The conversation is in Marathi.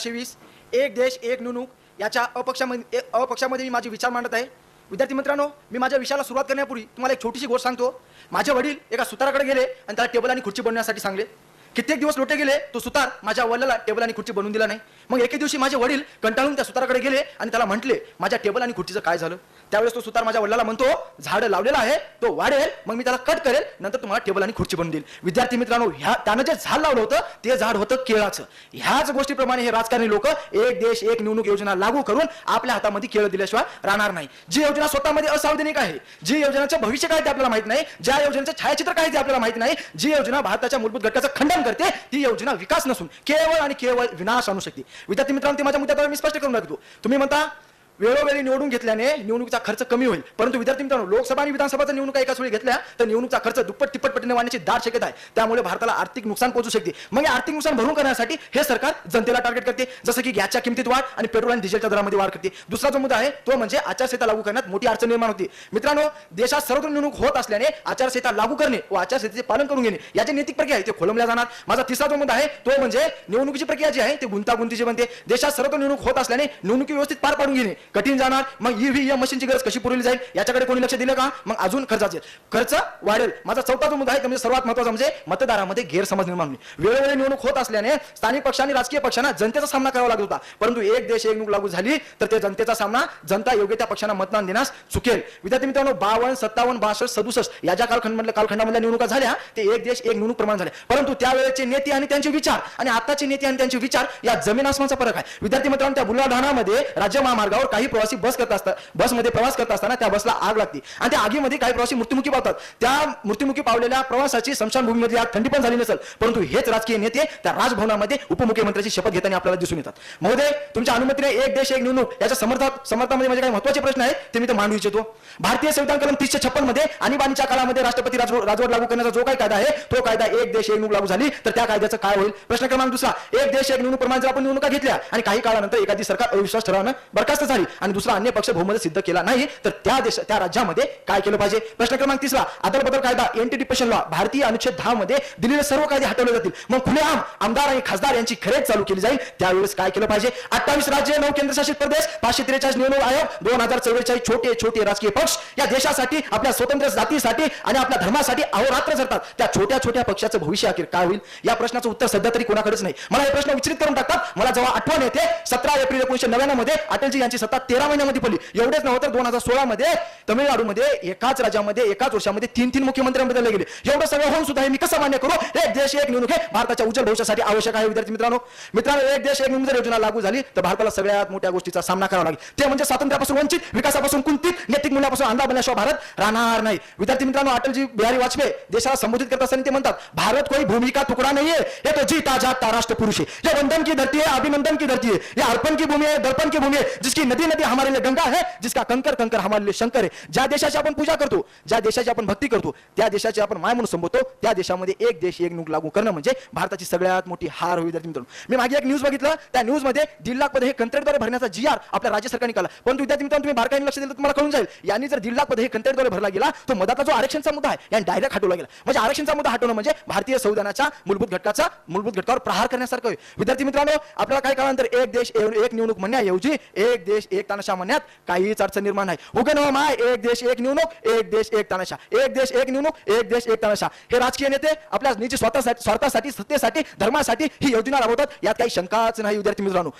एकशे वीस एक देश एक निवडणूक याच्या अपक्षामध्ये अपक्षामध्ये मी माझे विचार मांडत आहे. विद्यार्थी मित्रांनो मी माझ्या विषयाला सुरुवात करण्यापूर्वी तुम्हाला एक छोटीशी गोष्ट सांगतो. माझे वडील एका सुताराकडे गेले आणि त्याला टेबल आणि खुर्ची बनवण्यासाठी सांगले. कित्येक दिवस लोटे गेले तो सुतार माझ्या वडिलाला टेबल आणि खुर्ची बनवून दिला नाही. मग एके दिवशी माझे वडील कंटाळून त्या सुताराकडे गेले आणि त्याला म्हटले माझ्या टेबल आणि खुर्चीचं काय झालं? त्यावेळेस तो सुतार माझ्या वडिलाला म्हणतो झाड लावलेला आहे तो वाढेल मग मी त्याला कट करेल नंतर तुम्हाला टेबल आणि खुर्ची बनवून देईल. विद्यार्थी मित्रांनो ह्या त्यानं जे झाड लावलं होतं ते झाड होतं केळाचं. ह्याच गोष्टीप्रमाणे हे राजकारणी लोक एक देश एक निवडणूक योजना लागू करून आपल्या हातामध्ये केळं दिल्याशिवाय राहणार नाही. जी योजना स्वतःमध्ये असावधानिक आहे जी योजनाचं भविष्य काय ते आपल्याला माहीत नाही ज्या योजनेचं छायाचित्र काय ते आपल्याला माहीत नाही जी योजना भारताच्या मूलभूत घटकाचं खंडन करते ती योजना विकास नसून केवळ आणि केवळ विनाश आणू शकते. विद्यार्थी मित्रांनो ते माझ्या मुद्द्यावर मी स्पष्ट करून टाकतो तुम्ही म्हणता वेळोवेळी निवडून घेतल्याने निवडणुकीचा खर्च कमी होईल. परंतु विद्यार्थी मित्रांनो लोकसभा आणि विधानसभाचा निवडणुका एकाच वेळी घेतल्या तर निवडणुकीचा खर्च दुप्पट तिप्पट पटीने वाढण्याची दाट शक्यता आहे. त्यामुळे भारताला आर्थिक नुकसान पोहोचू शकते. मग आर्थिक नुकसान भरून करण्यासाठी हे सरकार जनतेला टार्गेट करते. जसं की गॅसच्या किमतीत वाढ आणि पेट्रोल आणि डिझेलच्या दरामध्ये वाढ करते. दुसरा जो मुद्दा आहे तो म्हणजे आचारसंहिता लागू करण्यात मोठी अडचण निर्माण होती. मित्रांनो देशात सर्वत्र निवडणूक होत असल्याने आचारसंहिता लागू करणे व आचारसंहितेचे पालन करून घेणे याची नैतिक प्रक्रिया आहे. ते खोलमल्या जाणार. माझा तिसरा जो मुद्दा आहे तो म्हणजे निवडणुकीची प्रक्रिया जी आहे ते गुंतागुंतीची बनते. देशात सर्वत्र निवडणूक होत असल्याने निवडणुकी व्यवस्थित पार पाडून घेणे. कठीण जाणार. मग ईव्हीएम मशीनची गरज कशी पुरवली जाईल? याच्याकडे कोणी लक्ष दिलं का? मग अजून खर्चाचे खर्च वाढेल. माझा चौथा जो मुद्दा आहे म्हणजे सर्वात महत्त्वाचा म्हणजे मतदारामध्ये गैरसमज निर्माण होणे. वेळोवेळी निवडणूक होत असल्याने स्थानिक पक्षांनी राजकीय पक्षांना जनतेचा सामना करावा लागत होता. परंतु एक देश एक निवडणूक लागू झाली तर ते जनतेचा सामना जनता योग्य त्या पक्षांना मतदान देण्यास चुकेल. विद्यार्थी मित्रांनो बावन्न सत्तावन्न बासष्ट सदुसष्ट या ज्या कालखंड कालखंडामधल्या निवडणुका झाल्या ते एक देश एक निवडणूक प्रमाण झाले. परंतु त्यावेळेचे नेते आणि त्यांचे विचार आणि आताचे नेते आणि त्यांचे विचार या जमीन आसमानचा फरक आहे. विद्यार्थी मित्रांनो त्या बुलढाणामध्ये राज्य महामार्गावर काही प्रवासी बस करत असतात बसमध्ये प्रवास करत असताना त्या बसला आग लागते. आणि त्या आगीमध्ये काही प्रवासी मृत्युमुखी पावतात. त्या मृत्युमुखी पावलेल्या प्रवासाची स्मशानभूमीमध्ये आग थंडी पण झाली नसेल परंतु हेच राजकीय नेते त्या राजभवनामध्ये उपमुख्यमंत्र्याची शपथ घेताना आपल्याला दिसून येतात. महोदय तुमच्या अनुमतीने एक देश एक निवडणूक याच्या समर्थात समर्थामध्ये माझे म्हणजे काही महत्त्वाचे प्रश्न आहेत ते मी तर मांडू इच्छितो. भारतीय संविधान कलम तीसशे छप्पनमध्ये आणीबाणीच्या काळामध्ये राष्ट्रपती राजवट लागू करण्याचा जो काही कायदा आहे तो कायदा एक देश एक निवडणूक लागू झाली तर त्या कायद्याचं काय होईल? प्रश्न क्रमांक दुसरा एक देश एक निवडणूक प्रमाणे जर आपण निवडणुका घेतल्या आणि काही काळानंतर एखादी सरकार अविश्वास ठरवणं बरखास्त झाली. आणि दुसरा अन्य पक्ष बहुमत सिद्ध केला नाही तर त्या देश त्या राज्यामध्ये काय केलं पाहिजे? प्रश्न क्रमांक तिसरा आदर बदल कायदा एंटी लॉ भारतीय अनुच्छेद दहा मध्ये दिलेले सर्व कायदे हटवले जातील. मग खुलेआम आमदार आणि खासदार यांची खरेद चालू केली जाईल त्यावेळेस काय केलं पाहिजे? अठ्ठावीस राज्य नऊ केंद्रशासित प्रदेश पाचशे त्रेचाळीस निवडणूक आयोग दोन हजार चौवेचाळीस छोटे छोटे राजकीय पक्ष या देशासाठी आपल्या स्वतंत्र जातीसाठी आणि आपल्या धर्मासाठी अहोरात्र झरतात त्या छोट्या छोट्या पक्षाचं भविष्य अखेर काय होईल? या प्रश्नाचं उत्तर सध्या तरी कोणाकडेच नाही. मला हे प्रश्न विचलित करून टाकतात. मला जेव्हा आठवण येते सतरा एप्रिल एकोणीशे नव्याण्णवमध्ये अटलजी यांची आता तेरा महिन्यामध्ये पडली. एवढेच नव्हतं दोन हजार सोळामध्ये तमिळनाडूमध्ये एकाच राज्यामध्ये एकाच वर्षामध्ये तीन तीन मुख्यमंत्री बदलले गेले. एवढं सगळं होऊन सुद्धा हे मी कसं मान्य करू? एक देश एक निवडणूक हे भारताच्या उज्ज्वल भविष्यासाठी आवश्यक आहे विद्यार्थी मित्रांनो. मित्रांनो एक देश एक निवडणूक जर योजना लागू झाली तर भारताला सगळ्यात मोठ्या गोष्टीचा सामना करावा लागेल. ते म्हणजे स्वातंत्र्यापासून वंचित विकासापासून कुंठित नैतिक मूल्यापासून अंदा बनल्याशिवाय भारत राहणार नाही. विद्यार्थी मित्रांनो अटलजी बिहारी वाजपेयी देशाला संबोधित करत असताना ते म्हणतात भारत कोई भूमिका तुकडा नाहीये हे तो जीता जागता राष्ट्र पुरुष है ये वंदन की धरती है अभिनंदन की धरती है ये अर्पण की भूमि है दर्पण की भूमि है जिसकी नदी नदी हमारे लिए गंगा है जिसका कंकर कंकर हमारे लिए शंकर है। ज्या देशाची आपण पूजा करतो ज्या देशाची आपण भक्ती करतो त्या देशाची आपण माय म्हणून संबोधतो त्या देशामध्ये एक देश एक निवडणूक लागू करणं म्हणजे भारताची सगळ्यात मोठी हार होईल विद्यार्थी मित्रांनो. मी मागे एक न्यूज बघितलं त्या न्यूजमध्ये दीड लाख पदे हे कंत्राटद्वारे भरण्याचा जी आर आपल्या राज्य सरकारने केला. परंतु विद्यार्थी मित्रांनो तुम्ही बारकाईने लक्ष दिलं तुम्हाला कळून जाईल यांनी जर दीड लाख पदे हे कंत्राटद्वारे भरला गेला तो मधातला जो आरक्षणचा मुद्दा आहे यांनी डायरेक्ट हटवला गेला. म्हणजे आरक्षणचा मुद्दा हटवणं म्हणजे भारतीय संविधानाच्या मूलभूत घटकाचा मूलभूत घटकावर प्रहार करण्यासारखं विद्यार्थी मित्रांनो आपल्याला काय कळल्यानंतर एक देश एक निवडणूक म्हणण्याऐवजी एक देश एक तानाशा म्हणण्यात काहीच अडचण निर्माण नाही. उगन नव माय एक देश एक निवडणूक एक देश एक तानाशा एक देश एक निवडणूक एक देश एक तानाशा हे राजकीय नेते आपल्या निजी स्वतःसाठी स्वार्थासाठी सत्तेसाठी धर्मासाठी ही योजना राबवतात. यात काही शंकाच नाही विद्यार्थी मित्रांनो.